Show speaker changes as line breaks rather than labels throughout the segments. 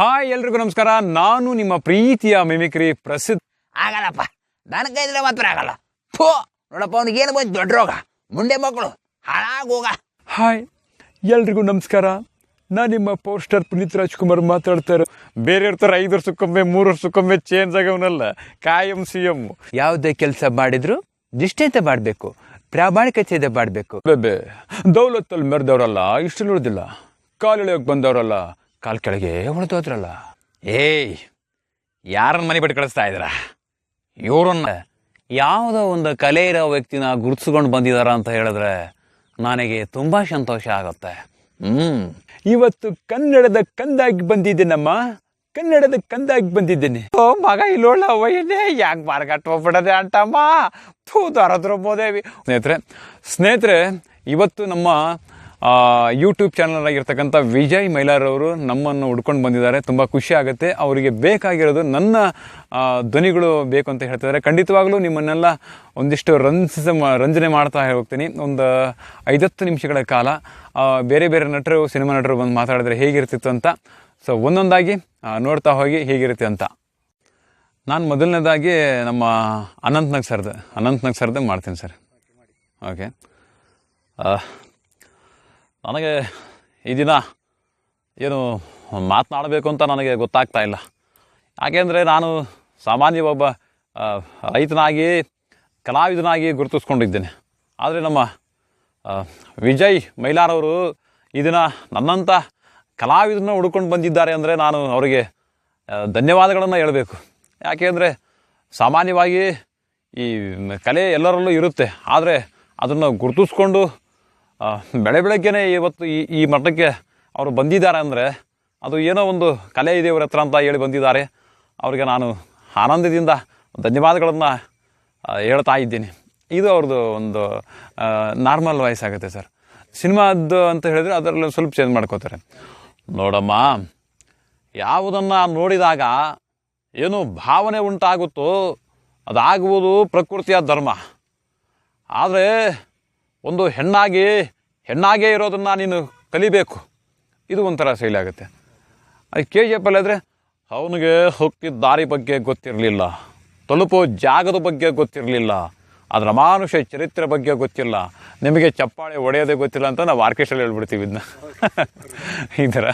Hi ಎಲ್ರಿಗೂ ನಮಸ್ಕಾರ. ನಾನು ನಿಮ್ಮ ಪ್ರೀತಿಯ ಮಿಮಿಕ್ರಿ ಪ್ರಸಿದ್ಧ
ಆಗಲ್ಲಪ್ಪ. ನನ್ನ ಕೈದ್ರೆ ಮಾತ್ರ ಆಗಲ್ಲ. ಥೋ ನೋಡಪ್ಪ ಅವನಿಗೇನು ಏನು ಬಂತು? ದೊಡ್ಡ ರೋಗ. ಮುಂಡೆ ಮಕ್ಕಳು ಹಾಳಾಗೋಗ
ಹಾಯ್ ಎಲ್ರಿಗೂ ನಮಸ್ಕಾರ. ನಾನು ನಿಮ್ಮ ಪೋಸ್ಟರ್ ಸ್ಟಾರ್ ಪುನೀತ್ ರಾಜ್ಕುಮಾರ್ ಮಾತಾಡ್ತಾರೆ ಬೇರೆ ಥರ ಐದು ವರ್ಷಕ್ಕೊಮ್ಮೆ ಮೂರು ವರ್ಷಕ್ಕೊಮ್ಮೆ ಚೇಂಜ್ ಆಗವನಲ್ಲ. ಕಾಯಂ ಸಿ ಎಂ ಯಾವುದೇ ಕೆಲಸ ಮಾಡಿದ್ರು ನಿಷ್ಠೆತೆ ಮಾಡಬೇಕು. ಪ್ರಾಮಾಣಿಕತೆಯಿಂದ ಮಾಡಬೇಕು. ಬೇಬೆ ದೌಲತ್ತಲ್ಲಿ ಮೆರೆದವರಲ್ಲ ಇಷ್ಟು ಉಳಿದಿಲ್ಲ ಕಾಲಿಳಿಯೋಕೆ ಬಂದವರಲ್ಲ. ಕಾಲ್ ಕೆಳಗೆ ಉಳಿದೋದ್ರಲ್ಲ
ಏಯ್ ಯಾರನ್ನ ಮನೆ ಬಿಟ್ಟು ಕಳಿಸ್ತಾ ಇದ್ರ ಇವರನ್ನ
ಯಾವುದೋ ಒಂದು ಕಲೆ ಇರೋ ವ್ಯಕ್ತಿನ ಗುರುತಿಸ್ಕೊಂಡು ಬಂದಿದಾರ ಅಂತ ಹೇಳಿದ್ರೆ ನನಗೆ ತುಂಬಾ ಸಂತೋಷ ಆಗುತ್ತೆ. ಹ್ಮ್. ಇವತ್ತು ಕನ್ನಡದ ಕಂದಾಗಿ ಬಂದಿದ್ದೀನಮ್ಮ. ಕನ್ನಡದ ಕಂದಾಗಿ ಬಂದಿದ್ದೀನಿ. ಓ ಮಗ ಇಲ್ಲೋಳ ಒಯ್ಯದೆ ಯಾಕೆ ಮಾರ್ಗಟ್ಟೋಗ್ಬಿಡದೆ ಹೋಗ್ಬಿಡದೆ ಅಂಟಮ್ಮ ಥೂ ದರದ್ರ ಮೋದೇವಿ. ಸ್ನೇಹಿತರೆ ಸ್ನೇಹಿತರೆ ಇವತ್ತು ನಮ್ಮ ಯೂಟ್ಯೂಬ್ ಚಾನಲ್ ಆಗಿರ್ತಕ್ಕಂಥ ವಿಜಯ್ ಮೈಲಾರವರು ನಮ್ಮನ್ನು ಹುಡ್ಕೊಂಡು ಬಂದಿದ್ದಾರೆ. ತುಂಬ ಖುಷಿ ಆಗುತ್ತೆ. ಅವರಿಗೆ ಬೇಕಾಗಿರೋದು ನನ್ನ ಧ್ವನಿಗಳು ಬೇಕು ಅಂತ ಹೇಳ್ತಿದ್ದಾರೆ. ಖಂಡಿತವಾಗ್ಲೂ ನಿಮ್ಮನ್ನೆಲ್ಲ ಒಂದಿಷ್ಟು ರಂಜಿಸ ರಂಜನೆ ಮಾಡ್ತಾ ಹೋಗ್ತೀನಿ. ಒಂದು ಐದತ್ತು ನಿಮಿಷಗಳ ಕಾಲ ಬೇರೆ ಬೇರೆ ನಟರು, ಸಿನಿಮಾ ನಟರು ಬಂದು ಮಾತಾಡಿದ್ರೆ ಹೇಗಿರ್ತಿತ್ತು ಅಂತ, ಸೊ ಒಂದೊಂದಾಗಿ ನೋಡ್ತಾ ಹೋಗಿ ಹೇಗಿರುತ್ತೆ ಅಂತ. ನಾನು ಮೊದಲನೇದಾಗಿ ನಮ್ಮ ಅನಂತ್ನಾಗ್ ಸರ್ದು ಅನಂತ್ನಾಗ್ ಸರ್ದು ಮಾಡ್ತೀನಿ ಸರ್. ಓಕೆ. ನನಗೆ ಈ ದಿನ ಏನು ಮಾತನಾಡಬೇಕು ಅಂತ ನನಗೆ ಗೊತ್ತಾಗ್ತಾ ಇಲ್ಲ. ಯಾಕೆಂದರೆ ನಾನು ಸಾಮಾನ್ಯ ಒಬ್ಬ ರೈತನಾಗಿ, ಕಲಾವಿದನಾಗಿ ಗುರುತಿಸ್ಕೊಂಡಿದ್ದೇನೆ. ಆದರೆ ನಮ್ಮ ವಿಜಯ್ ಮೈಲಾರವರು ಈ ದಿನ ನನ್ನಂಥ ಕಲಾವಿದನ ಹುಡ್ಕೊಂಡು ಬಂದಿದ್ದಾರೆ ಅಂದರೆ ನಾನು ಅವರಿಗೆ ಧನ್ಯವಾದಗಳನ್ನು ಹೇಳಬೇಕು. ಯಾಕೆಂದರೆ ಸಾಮಾನ್ಯವಾಗಿ ಈ ಕಲೆ ಎಲ್ಲರಲ್ಲೂ ಇರುತ್ತೆ. ಆದರೆ ಅದನ್ನು ಗುರುತಿಸ್ಕೊಂಡು ಬೆಳೆ ಬೆಳಗ್ಗೆನೇ ಇವತ್ತು ಈ ಈ ಮಟ್ಟಕ್ಕೆ ಅವರು ಬಂದಿದ್ದಾರೆ ಅಂದರೆ ಅದು ಏನೋ ಒಂದು ಕಲೆ ಇದೆ ಇವರ ಹತ್ರ ಅಂತ ಹೇಳಿ ಬಂದಿದ್ದಾರೆ. ಅವರಿಗೆ ನಾನು ಆನಂದದಿಂದ ಧನ್ಯವಾದಗಳನ್ನು ಹೇಳ್ತಾ ಇದ್ದೀನಿ. ಇದು ಅವ್ರದ್ದು ಒಂದು ನಾರ್ಮಲ್ ವಾಯ್ಸ್ ಆಗುತ್ತೆ ಸರ್. ಸಿನಿಮಾದ್ದು ಅಂತ ಹೇಳಿದರೆ ಅದರಲ್ಲಿ ಸ್ವಲ್ಪ ಚೇಂಜ್ ಮಾಡ್ಕೋತಾರೆ. ನೋಡಮ್ಮ, ಯಾವುದನ್ನು ನೋಡಿದಾಗ ಏನು ಭಾವನೆ ಉಂಟಾಗುತ್ತೋ ಅದಾಗುವುದು ಪ್ರಕೃತಿಯ ಧರ್ಮ. ಆದರೆ ಒಂದು ಹೆಣ್ಣಾಗಿ, ಹೆಣ್ಣಾಗೇ ಇರೋದನ್ನು ನೀನು ಕಲಿಬೇಕು. ಇದು ಒಂಥರ ಶೈಲಿ ಆಗುತ್ತೆ. ಅದು ಕೆ ಜಿ ಎಫ್ ಆದರೆ, ಅವನಿಗೆ ಹೊಕ್ಕಿದ ದಾರಿ ಬಗ್ಗೆ ಗೊತ್ತಿರಲಿಲ್ಲ. ತಲುಪೋ ಜಾಗದ ಬಗ್ಗೆ ಗೊತ್ತಿರಲಿಲ್ಲ. ಅದರ ಮಾನುಷ ಚರಿತ್ರೆ ಬಗ್ಗೆ ಗೊತ್ತಿಲ್ಲ. ನಿಮಗೆ ಚಪ್ಪಾಳೆ ಒಡೆಯೋದೇ ಗೊತ್ತಿಲ್ಲ ಅಂತ ನಾವು ಆರ್ಕೆಸ್ಟ್ರಲ್ಲಿ ಹೇಳ್ಬಿಡ್ತೀವಿ ಇದನ್ನ ಈ ಥರ.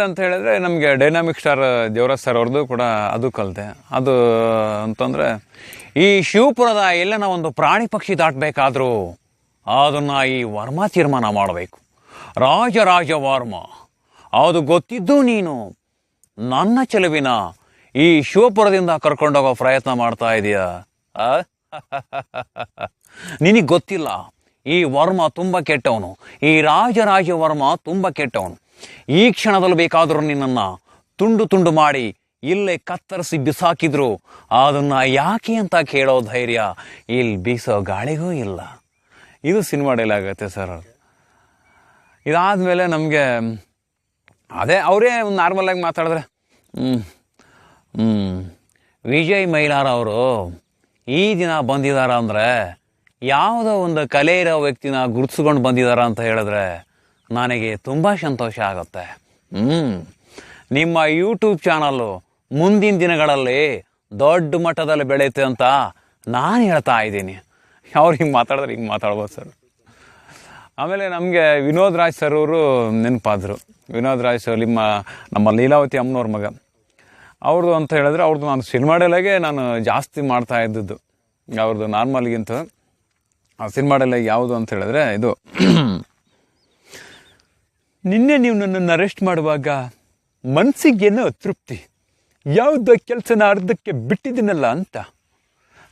ಅಂತ ಹೇಳಿದ್ರೆ, ನಮಗೆ ಡೈನಾಮಿಕ್ ಸ್ಟಾರ್ ದೇವರಾಜ್ ಸರ್ ಅವ್ರದ್ದು ಕೂಡ ಅದು ಕಲಿತೆ. ಅದು ಅಂತಂದರೆ ಈ ಶಿವಪುರದ ಎಲ್ಲನ ಒಂದು ಪ್ರಾಣಿ ಪಕ್ಷಿ ದಾಟಬೇಕಾದ್ರೂ ಅದನ್ನು ಈ ವರ್ಮ ತೀರ್ಮಾನ ಮಾಡಬೇಕು. ರಾಜರಾಜ ವರ್ಮ ಅದು ಗೊತ್ತಿದ್ದು ನೀನು ನನ್ನ ಚೆಲುವಿನ ಈ ಶಿವಪುರದಿಂದ ಕರ್ಕೊಂಡೋಗೋ ಪ್ರಯತ್ನ ಮಾಡ್ತಾ ಇದೀಯಾ? ನಿನಗೆ ಗೊತ್ತಿಲ್ಲ, ಈ ವರ್ಮ ತುಂಬ ಕೆಟ್ಟವನು, ಈ ರಾಜರಾಜ ವರ್ಮ ತುಂಬ ಕೆಟ್ಟವನು. ಈ ಕ್ಷಣದಲ್ಲಿ ಬೇಕಾದರೂ ನಿನ್ನನ್ನು ತುಂಡು ತುಂಡು ಮಾಡಿ ಇಲ್ಲೇ ಕತ್ತರಿಸಿ ಬಿಸಾಕಿದ್ರು. ಅದನ್ನು ಯಾಕೆ ಅಂತ ಕೇಳೋ ಧೈರ್ಯ ಇಲ್ಲಿ ಬೀಸೋ ಗಾಳಿಗೂ ಇಲ್ಲ. ಇದು ಸಿನಿಮಾ ಡೈಲಾಗ್ ಆಗುತ್ತೆ ಸರ್ ಇದಾದಮೇಲೆ ನಮಗೆ, ಅದೇ ಅವರೇ ಒಂದು ನಾರ್ಮಲಾಗಿ ಮಾತಾಡಿದ್ರೆ ಹ್ಞೂ ವಿಜಯ್ ಮೈಲಾರ ಅವರು ಈ ದಿನ ಬಂದಿದಾರ ಅಂದರೆ ಯಾವುದೋ ಒಂದು ಕಲೆ ಇರೋ ವ್ಯಕ್ತಿನ ಗುರುತಿಸ್ಕೊಂಡು ಬಂದಿದಾರ ಅಂತ ಹೇಳಿದ್ರೆ ನನಗೆ ತುಂಬ ಸಂತೋಷ ಆಗುತ್ತೆ. ಹ್ಞೂ ನಿಮ್ಮ ಯೂಟ್ಯೂಬ್ ಚಾನಲ್ಲು ಮುಂದಿನ ದಿನಗಳಲ್ಲಿ ದೊಡ್ಡ ಮಟ್ಟದಲ್ಲಿ ಬೆಳೆಯುತ್ತೆ ಅಂತ ನಾನು ಹೇಳ್ತಾ ಇದ್ದೀನಿ. ಅವ್ರು ಹಿಂಗೆ ಮಾತಾಡಿದ್ರೆ ಹಿಂಗೆ ಮಾತಾಡ್ಬೋದು ಸರ್. ಆಮೇಲೆ ನಮಗೆ ವಿನೋದ್ ರಾಜ್ ಸರ್ ಅವರು ನೆನಪಾದರು. ವಿನೋದ್ ರಾಜ್ ಸರ್ ನಿಮ್ಮ, ನಮ್ಮ ಲೀಲಾವತಿ ಅಮ್ಮನವ್ರ ಮಗ. ಅವ್ರದ್ದು ಅಂತ ಹೇಳಿದ್ರೆ ಅವ್ರದ್ದು ನಾನು ಸಿನಿಮಾ ಡೈಲಾಗೆ ನಾನು ಜಾಸ್ತಿ ಮಾಡ್ತಾ ಇದ್ದದ್ದು. ಅವ್ರದ್ದು ನಾರ್ಮಲ್ಗಿಂತ ಆ ಸಿನಿಮಾ ಡೈಲಾಗ್ ಯಾವುದು ಅಂತ ಹೇಳಿದ್ರೆ ಇದು. ನಿನ್ನೆ ನೀವು ನನ್ನನ್ನು ಅರೆಸ್ಟ್ ಮಾಡುವಾಗ ಮನಸ್ಸಿಗೇನೋ ತೃಪ್ತಿ ಯಾವುದೋ ಕೆಲಸನ ಅರ್ಧಕ್ಕೆ ಬಿಟ್ಟಿದ್ದೀನಲ್ಲ ಅಂತ.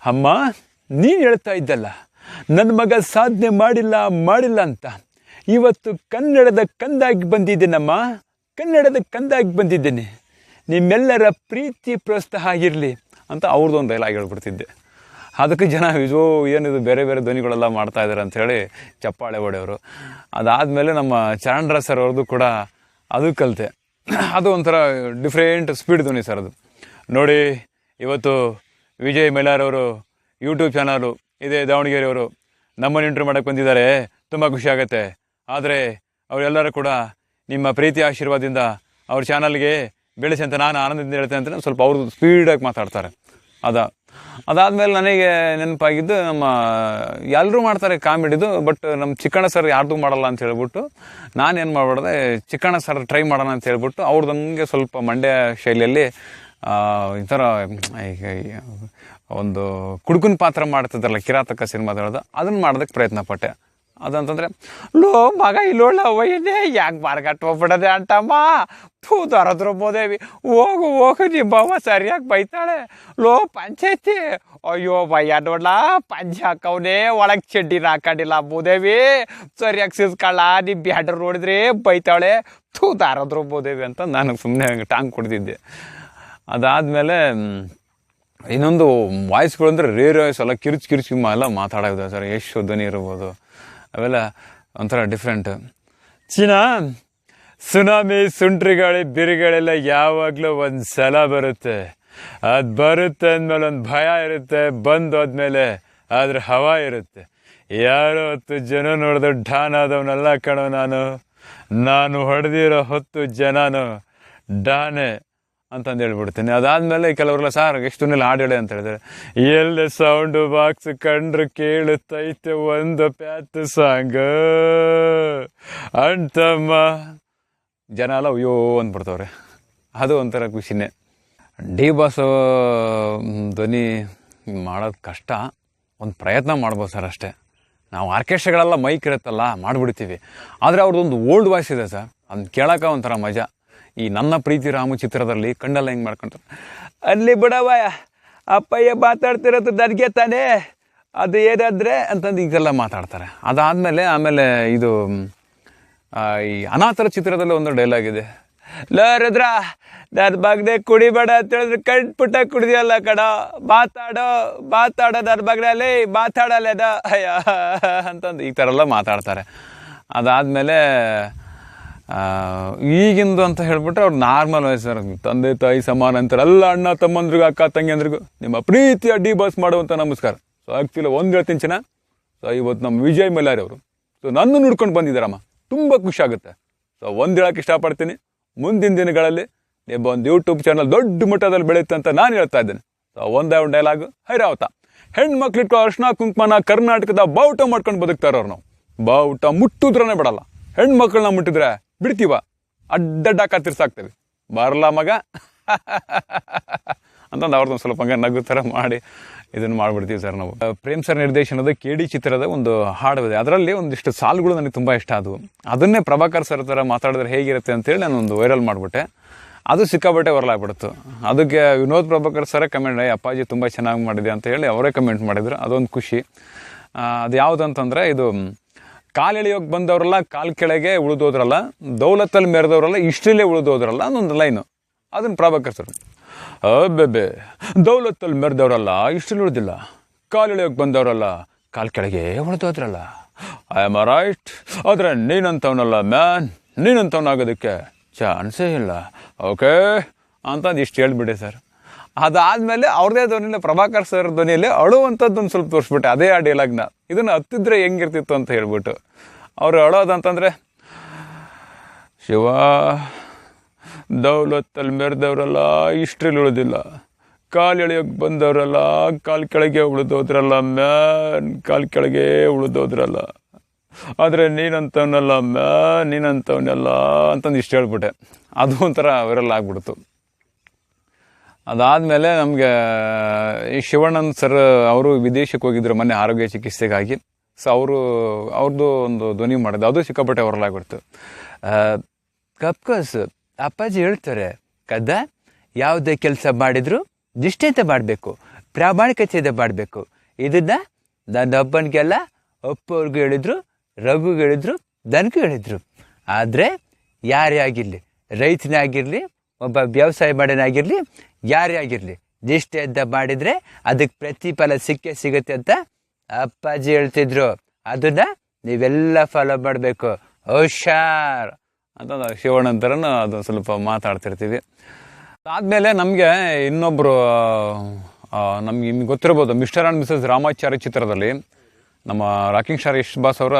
ಅಮ್ಮ, ನೀನು ಹೇಳ್ತಾ ಇದ್ದಲ್ಲ ನನ್ನ ಮಗ ಸಾಧನೆ ಮಾಡಿಲ್ಲ ಮಾಡಿಲ್ಲ ಅಂತ. ಇವತ್ತು ಕನ್ನಡದ ಕಂದಾಗಿ ಬಂದಿದ್ದೀನಮ್ಮ, ಕನ್ನಡದ ಕಂದಾಗಿ ಬಂದಿದ್ದೇನೆ. ನಿಮ್ಮೆಲ್ಲರ ಪ್ರೀತಿ ಪ್ರೋತ್ಸಾಹ ಆಗಿರಲಿ ಅಂತ ಅವ್ರದ್ದು ಒಂದು ಡೈಲಾಗ್ ಹೇಳ್ಬಿಡ್ತಿದ್ದೆ. ಅದಕ್ಕೆ ಜನ ಇದು ಏನಿದು ಬೇರೆ ಬೇರೆ ಧ್ವನಿಗಳೆಲ್ಲ ಮಾಡ್ತಾ ಇದ್ದಾರೆ ಅಂಥೇಳಿ ಚಪ್ಪಾಳೆ ಹೊಡೆಯವರು ಅದಾದಮೇಲೆ ನಮ್ಮ ಚರಣ್ ಸರ್ ಅವ್ರದ್ದು ಕೂಡ ಅದು ಕಲಿತೆ. ಅದು ಒಂಥರ ಡಿಫ್ರೆಂಟ್ ಸ್ಪೀಡ್ ಧ್ವನಿ ಸರ್ ಅದು. ನೋಡಿ, ಇವತ್ತು ವಿಜಯ್ ಮೇಲಾರ್ ಅವರು ಯೂಟ್ಯೂಬ್ ಚಾನಲು ಇದೆ ದಾವಣಗೆರೆಯವರು ನಮ್ಮನ್ನು ಇಂಟ್ರೂ ಮಾಡೋಕ್ಕೆ ಬಂದಿದ್ದಾರೆ. ತುಂಬ ಖುಷಿ ಆಗುತ್ತೆ. ಆದರೆ ಅವರೆಲ್ಲರೂ ಕೂಡ ನಿಮ್ಮ ಪ್ರೀತಿ ಆಶೀರ್ವಾದದಿಂದ ಅವ್ರ ಚಾನಲ್ಗೆ ಬೆಳೆಸಿ ಅಂತ ನಾನು ಆನಂದದಿಂದ ಹೇಳ್ತೇನೆ ಅಂತ ಸ್ವಲ್ಪ ಅವರು ಸ್ಪೀಡಾಗಿ ಮಾತಾಡ್ತಾರೆ. ಅದ. ಅದಾದಮೇಲೆ ನನಗೆ ನೆನಪಾಗಿದ್ದು ನಮ್ಮ ಎಲ್ಲರೂ ಮಾಡ್ತಾರೆ ಕಾಮಿಡಿದು, ಬಟ್ ನಮ್ಮ ಚಿಕ್ಕಣ್ಣ ಸರ್ ಯಾರ್ದು ಮಾಡಲ್ಲ ಅಂತ ಹೇಳ್ಬಿಟ್ಟು, ನಾನೇನು ಮಾಡ್ಬಿಡ್ದೆ, ಚಿಕ್ಕಣ್ಣ ಸರ್ ಟ್ರೈ ಮಾಡೋಣ ಅಂತ ಹೇಳ್ಬಿಟ್ಟು ಅವ್ರದಂಗೆ ಸ್ವಲ್ಪ ಮಂಡ್ಯ ಶೈಲಿಯಲ್ಲಿ ಈ ಥರ ಒಂದು ಕುಡುಕನ ಪಾತ್ರ ಮಾಡ್ತಿದ್ರಲ್ಲ, ಕಿರಾತಕ ಸಿನಿಮಾದೊಳದು, ಅದನ್ನು ಮಾಡೋದಕ್ಕೆ ಪ್ರಯತ್ನ ಪಟ್ಟೆ. ಅದಂತಂದ್ರೆ, ಲೋ ಮಗ ಇಲ್ಲೋಳ ಅವಯ್ಯನೇ ಯಾಕೆ ಬಾರ್ಗಟ್ಟು ಹೋಗ್ಬಿಡದೆ ಅಂಟಮ್ಮ ಥೂ ದರದ್ರಬೋದೇವಿ ಹೋಗು ಹೋಗು ನಿಮ್ಮವ್ವ ಸರಿಯಾಗಿ ಬೈತಾಳೆ. ಲೋ ಪಂಚಾಯ್ತಿ. ಅಯ್ಯೋ ಭಯ ನೋಡ್ಲ, ಪಂಚೆ ಹಾಕವನೇ, ಒಳಗೆ ಚಡ್ಡಿನ ಹಾಕೊಂಡಿಲ್ಲ ಭೂದೇವಿ ಸರಿಯಾಗಿ ಸಿಸ್ಕೊಳ್ಳ ನಿಮ್ಮ ಬ್ಯಾಡ್ರ್ ನೋಡಿದ್ರೆ ಬೈತಾಳೆ. ಥೂ ದಾರದ್ರಬೋದೇವಿ ಅಂತ ನಾನು ಸುಮ್ಮನೆ ಟಾಂಗ್ ಕೊಡ್ತಿದ್ದೆ ಅದಾದಮೇಲೆ ಇನ್ನೊಂದು ವಾಯ್ಸ್ಗಳು ಅಂದರೆ ರೇರ್ ವಾಯ್ಸ್ ಎಲ್ಲ ಕಿರುಚು ಕಿರುಚು ಎಲ್ಲ ಮಾತಾಡೋದು ಸರ್ ಎಷ್ಟು ಧ್ವನಿ ಇರ್ಬೋದು. ಅವೆಲ್ಲ ಒಂಥರ ಡಿಫ್ರೆಂಟ್ ಚೀನಾ ಸುನಾಮಿ ಸುಂಟ್ರಿಗಾಳಿ ಬಿರುಗಳೆಲ್ಲ ಯಾವಾಗಲೂ ಒಂದು ಸಲ ಬರುತ್ತೆ. ಅದು ಬರುತ್ತೆ ಅಂದಮೇಲೆ ಒಂದು ಭಯ ಇರುತ್ತೆ, ಬಂದು ಹೋದ್ಮೇಲೆ ಅದ್ರ ಹವಾ ಇರುತ್ತೆ. ಯಾರೋ ಹತ್ತು ಜನ ನೋಡಿದ್ರು ಡಾನ್ ಆದವನ್ನೆಲ್ಲ ಕಣೋ ನಾನು. ನಾನು ಹೊಡೆದಿರೋ ಹೊತ್ತು ಜನನು ಡಾನೆ ಅಂತಂದು ಹೇಳ್ಬಿಡ್ತೀನಿ. ಅದಾದ್ಮೇಲೆ ಕೆಲವರೆಲ್ಲ, ಸಾರ್, ಎಷ್ಟು ಹಾಡು ಹೇಳಿ? ಅಂತ ಹೇಳಿದ್ರೆ, ಎಲ್ಲಿ ಸೌಂಡ್ ಬಾಕ್ಸ್ ಕಂಡ್ರು ಕೇಳುತ್ತೈತೆ ಒಂದು ಪ್ಯಾತ್ ಸಾಂಗ್. ಅಂತಮ್ಮ. ಜನ ಎಲ್ಲ, ಅಯ್ಯೋ, ಅಂದ್ಬಿಡ್ತವ್ರೆ. ಅದು ಒಂಥರ ಖುಷಿನೇ. ಡಿ ಬಾಸ್ ಧ್ವನಿ ಮಾಡೋದು ಕಷ್ಟ. ಒಂದು ಪ್ರಯತ್ನ ಮಾಡ್ಬೋದು ಸರ್ ಅಷ್ಟೇ. ನಾವು ಆರ್ಕೆಸ್ಟ್ರಾಗಳೆಲ್ಲ ಮೈಕ್ ಇರುತ್ತಲ್ಲ, ಮಾಡಿಬಿಡ್ತೀವಿ. ಆದರೆ ಅವ್ರದ್ದೊಂದು ಓಲ್ಡ್ ವಾಯ್ಸ್ ಇದೆ ಸರ್. ಅದನ್ನ ಕೇಳೋಕೆ ಒಂಥರ ಮಜಾ. ಈ ನನ್ನ ಪ್ರೀತಿ ರಾಮು ಚಿತ್ರದಲ್ಲಿ ಕಣ್ಣೆಲ್ಲ ಹೆಂಗೆ ಮಾಡ್ಕೊಂಡ್ರೆ. ಅಲ್ಲಿ ಬಿಡವ ಅಪ್ಪಯ್ಯ ಮಾತಾಡ್ತಿರೋದು ನನಗೆ ತಾನೇ. ಅದು ಏನಾದರೆ ಅಂತಂದು ಈಗೆಲ್ಲ ಮಾತಾಡ್ತಾರೆ. ಅದಾದಮೇಲೆ ಆಮೇಲೆ ಇದು ಈ ಅನಾಥರ ಚಿತ್ರದಲ್ಲಿ ಒಂದು ಡೈಲಾಗ್ ಇದೆ. ಲೋ ರುದ್ರ ನನ್ನ ಮಗನೇ ಕುಡಿಬೇಡ ಅಂತ ಹೇಳಿದ್ರೆ ಕಣ್ ಪುಟ್ಟ ಕುಡಿದಿಯಲ್ಲ ಕಣ. ಮಾತಾಡೋ ಮಾತಾಡೋ ನನ್ನ ಮಗನಲ್ಲಿ ಮಾತಾಡಲ್ಲ ಅಯ್ಯ, ಅಂತಂದು ಈ ಥರ ಎಲ್ಲ ಮಾತಾಡ್ತಾರೆ. ಅದಾದಮೇಲೆ ಈಗಿಂದು ಅಂತ ಹೇಳ್ಬಿಟ್ರೆ ಅವ್ರು ನಾರ್ಮಲ್ ವಯಸ್ಸರ್ ತಂದೆ, ತಾಯಿ ಸಮಾನ ಅಂತಾರೆ ಎಲ್ಲ ಅಣ್ಣ, ತಮ್ಮಂದ್ರಿಗೂ, ಅಕ್ಕ, ತಂಗಿಯಂದ್ರಿಗೂ ನಿಮ್ಮ ಪ್ರೀತಿಯ ಡಿ ಬಸ್ ಮಾಡುವಂಥ ನಮಸ್ಕಾರ. ಸೊ ಆಕ್ಚುಲಿ ಒಂದು ಹೇಳ್ತೀನಿ ಚೆನ್ನ. ಸೊ ಇವತ್ತು ನಮ್ಮ ವಿಜಯ್ ಮಲ್ಲಾರಿ ಅವರು. ಸೊ ನನ್ನ ನೋಡ್ಕೊಂಡು ಬಂದಿದ್ದಾರಮ್ಮ. ತುಂಬ ಖುಷಿ ಆಗುತ್ತೆ. ಸೊ ಒಂದು ಹೇಳಕ್ಕೆ ಇಷ್ಟಪಡ್ತೀನಿ. ಮುಂದಿನ ದಿನಗಳಲ್ಲಿ ನಿಮ್ಮ ಒಂದು ಯೂಟ್ಯೂಬ್ ಚಾನಲ್ ದೊಡ್ಡ ಮಟ್ಟದಲ್ಲಿ ಬೆಳೆಯುತ್ತೆ ಅಂತ ನಾನು ಹೇಳ್ತಾ ಇದ್ದೇನೆ. ಸೊ ಒಂದೇ ಒಂದು ಡೈಲಾಗು ಹೈರಾವತ. ಹೆಣ್ಮಕ್ಳಿಟ್ಟು ಅರ್ಶನ, ಕುಂಕುಮನ ಕರ್ನಾಟಕದ ಬಾವುಟ ಮಾಡ್ಕೊಂಡು ಬದುಕ್ತಾರೆ ಅವ್ರು ನಾವು. ಬಾವುಟ ಮುಟ್ಟಿದ್ರೇ ಬಿಡಲ್ಲ. ಹೆಣ್ಮಕ್ಳನ್ನ ಮುಟ್ಟಿದ್ರೆ ಬಿಡ್ತೀವ? ಅಡ್ಡಡ್ಡ ಕತ್ತಿರ್ಸಾಕ್ತೇವೆ ಬರಲ್ಲ ಮಗ? ಅಂತಂದು ಅವ್ರದ್ದು ಸ್ವಲ್ಪ ಹಂಗೆ ನಗು ಥರ ಮಾಡಿ ಇದನ್ನು ಮಾಡಿಬಿಡ್ತೀವಿ ಸರ್ ನಾವು. ಪ್ರೇಮ್ ಸರ್ ನಿರ್ದೇಶನದ ಕೆ ಡಿ ಚಿತ್ರದ ಒಂದು ಹಾಡು ಇದೆ ಅದರಲ್ಲಿ ಒಂದಿಷ್ಟು ಸಾಲುಗಳು ನನಗೆ ತುಂಬ ಇಷ್ಟ ಆದವು. ಅದನ್ನೇ ಪ್ರಭಾಕರ್ ಸರ್ ಥರ ಮಾತಾಡಿದ್ರೆ ಹೇಗಿರುತ್ತೆ ಅಂತೇಳಿ ಒಂದು ವೈರಲ್ ಮಾಡಿಬಿಟ್ಟೆ. ಅದು ಸಿಕ್ಕಾಬಟ್ಟೆ ವೈರಲ್ ಆಗ್ಬಿಡ್ತು. ಅದಕ್ಕೆ ವಿನೋದ್ ಪ್ರಭಾಕರ್ ಸರೇ ಕಮೆಂಟ್ ಅಪ್ಪಾಜಿ ತುಂಬ ಚೆನ್ನಾಗಿ ಮಾಡಿದೆ ಅಂತ ಹೇಳಿ ಅವರೇ ಕಮೆಂಟ್ ಮಾಡಿದ್ರು. ಅದೊಂದು ಖುಷಿ. ಅದು ಯಾವುದಂತಂದರೆ ಇದು ಕಾಲೆಳೆಯೋಕೆ ಬಂದವರಲ್ಲ, ಕಾಲು ಕೆಳಗೆ ಉಳಿದೋದ್ರಲ್ಲ, ದೌಲತ್ತಲ್ಲಿ ಮೆರೆದವರೆಲ್ಲ, ಇಷ್ಟರಲ್ಲೇ ಉಳಿದೋದ್ರಲ್ಲ ಅನ್ನೊಂದು ಲೈನು. ಅದನ್ನು ಪ್ರಭಾಕರ್ ಸರ್. ಬೇಬೆ ದೌಲತ್ತಲ್ಲಿ ಮೆರೆದವರಲ್ಲ, ಇಷ್ಟರಲ್ಲಿ ಉಳಿದಿಲ್ಲ. ಕಾಲೆಳೆಯೋಕೆ ಬಂದವರಲ್ಲ, ಕಾಲು ಕೆಳಗೆ ಉಳಿದೋದ್ರಲ್ಲ. ಐ ಆಮ್ ರೈಟ್ ಆದರೆ ನೀನಂತವನಲ್ಲ ಮ್ಯಾನ್. ನೀನಂತವನಾಗೋದಕ್ಕೆ ಚಾನ್ಸೇ ಇಲ್ಲ. ಓಕೆ ಅಂತಂದು ಇಷ್ಟು ಹೇಳಿಬಿಡಿ ಸರ್. ಅದಾದಮೇಲೆ ಅವ್ರದೇ ಧ್ವನಿಯಲ್ಲಿ ಪ್ರಭಾಕರ್ ಸರ್ ಧ್ವನಿಯಲ್ಲಿ ಅಳುವಂಥದ್ದೊಂದು ಸ್ವಲ್ಪ ತೋರಿಸ್ಬಿಟ್ಟೆ, ಅದೇ ಆ ಡೈಲಾಗ್ನ ಇದನ್ನು ಹತ್ತಿದ್ರೆ ಹೆಂಗಿರ್ತಿತ್ತು ಅಂತ ಹೇಳ್ಬಿಟ್ಟು. ಅವ್ರು ಅಳೋದಂತಂದರೆ ಶಿವ ದೌಲತ್ತಲ್ಲಿ ಮೆರೆದವರೆಲ್ಲ ಇಷ್ಟ್ರಲ್ಲಿ ಉಳಿದಿಲ್ಲ. ಕಾಲು ಎಳೆಯೋಕೆ ಬಂದವರೆಲ್ಲ, ಕಾಲು ಕೆಳಗೆ ಉಳಿದೋದ್ರಲ್ಲ, ಮ್ಯಾನ್ ಕಾಲು ಕೆಳಗೆ ಉಳಿದೋದ್ರಲ್ಲ. ಆದರೆ ನೀನಂತವನಲ್ಲ, ಮ್ಯಾನ್ ನೀನಂತವನಲ್ಲ ಅಂತಂದು ಇಷ್ಟು ಹೇಳ್ಬಿಟ್ಟೆ. ಅದು ಒಂಥರ ಅವರೆಲ್ಲ ಆಗ್ಬಿಡ್ತು. ಅದಾದಮೇಲೆ ನಮಗೆ, ಈ ಶಿವಣ್ಣನ್ ಸರ್ ಅವರು ವಿದೇಶಕ್ಕೆ ಹೋಗಿದ್ರು ಮೊನ್ನೆ ಆರೋಗ್ಯ ಚಿಕಿತ್ಸೆಗಾಗಿ. ಸೊ ಅವರು ಅವ್ರದ್ದು ಒಂದು ಧ್ವನಿ ಮಾಡಿದ್ದು ಅದು ಸಿಕ್ಕಾಪಟ್ಟೆ ಹೊರಲಾಗ್ಬಿಡ್ತು ಕಪ್ಕೋಸ್ ಅಪ್ಪಾಜಿ ಹೇಳ್ತಾರೆ ಕದ ಯಾವುದೇ ಕೆಲಸ ಮಾಡಿದ್ರು ನಿಷ್ಠೆಯಿಂದ ಮಾಡಬೇಕು, ಪ್ರಾಮಾಣಿಕತೆಯಿಂದ ಮಾಡಬೇಕು. ಇದನ್ನು ನನ್ನ ಅಪ್ಪನಿಗೆಲ್ಲ, ಅಪ್ಪವ್ರಿಗೂ ಹೇಳಿದ್ರು, ರಘುಗೆ ಹೇಳಿದ್ರು, ನನಗೂ ಹೇಳಿದ್ರು. ಆದರೆ, ಯಾರೇ ಆಗಿರಲಿ, ರೈತನೇ ಆಗಿರಲಿ ಒಬ್ಬ ವ್ಯವಸಾಯ ಮಾಡೋನಾಗಿರಲಿ, ಯಾರೇ ಆಗಿರಲಿ ನಿಷ್ಠೆಯಿಂದ ಮಾಡಿದರೆ ಅದಕ್ಕೆ ಪ್ರತಿಫಲ ಸಿಕ್ಕೇ ಸಿಗುತ್ತೆ ಅಂತ ಅಪ್ಪಾಜಿ ಹೇಳ್ತಿದ್ರು. ಅದನ್ನ ನೀವೆಲ್ಲ ಫಾಲೋ ಮಾಡಬೇಕು. ಹುಷಾರ್. ಅಂತ ಶಿವಣ್ಣ ಅದು ಸ್ವಲ್ಪ ಮಾತಾಡ್ತಿರ್ತೀವಿ. ಆದಮೇಲೆ ನಮಗೆ ಇನ್ನೊಬ್ಬರು ನಮ್ಗೆ ನಿಮ್ಗೆ ಗೊತ್ತಿರ್ಬೋದು, ಮಿಸ್ಟರ್ ಆ್ಯಂಡ್ ಮಿಸಸ್ ರಾಮಾಚಾರ್ಯ ಚಿತ್ರದಲ್ಲಿ ನಮ್ಮ ರಾಕಿಂಗ್ ಸ್ಟಾರ್ ಯಶ್ ಬಾಸ್ ಅವರ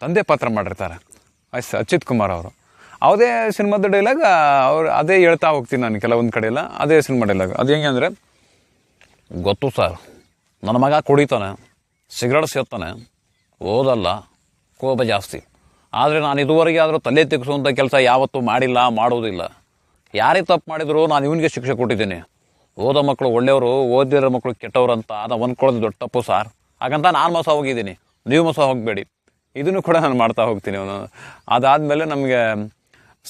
ತಂದೆ ಪಾತ್ರ ಮಾಡಿರ್ತಾರೆ. ಎಸ್, ಅಚ್ಯುತ್ ಕುಮಾರ್ ಅವರು. ಯಾವುದೇ ಸಿನಿಮಾದ ಡೈಲಾಗ್ ಅವ್ರು ಅದೇ ಹೇಳ್ತಾ ಹೋಗ್ತೀನಿ ನಾನು ಕೆಲವೊಂದು ಕಡೆ ಎಲ್ಲ ಅದೇ ಸಿನಿಮಾ ಡೈಲಾಗ್ ಅದು ಹೆಂಗೆ ಅಂದರೆ, ಗೊತ್ತು ಸರ್. ನನ್ನ ಮಗ ಕುಡಿತಾನೆ, ಸಿಗರೇಟ್ ಸೇರ್ತಾನೆ ಓದಲ್ಲ, ಕೋಪ ಜಾಸ್ತಿ. ಆದರೆ ನಾನು ಇದುವರೆಗೆ ಆದರೂ ತಲೆ ತೆಗೆಸುವಂಥ ಕೆಲಸ ಯಾವತ್ತೂ ಮಾಡಿಲ್ಲ, ಮಾಡೋದಿಲ್ಲ. ಯಾರೇ ತಪ್ಪು ಮಾಡಿದ್ರು ನಾನು ಇವನಿಗೆ ಶಿಕ್ಷೆ ಕೊಟ್ಟಿದ್ದೀನಿ. ಓದೋ ಮಕ್ಕಳು ಒಳ್ಳೆಯವರು, ಓದಿರೋ ಮಕ್ಕಳು ಕೆಟ್ಟವರು ಅಂತ ಅದು ಅಂದ್ಕೊಳ್ಳೋದು ದೊಡ್ಡ ತಪ್ಪು ಸಾರ್. ಹಾಗಂತ ನಾನು ಮೋಸ ಹೋಗಿದ್ದೀನಿ. ನೀವು ಮೋಸ ಹೋಗಬೇಡಿ. ಇದನ್ನು ಕೂಡ ನಾನು ಮಾಡ್ತಾ ಹೋಗ್ತೀನಿ. ಅದಾದಮೇಲೆ ನಮಗೆ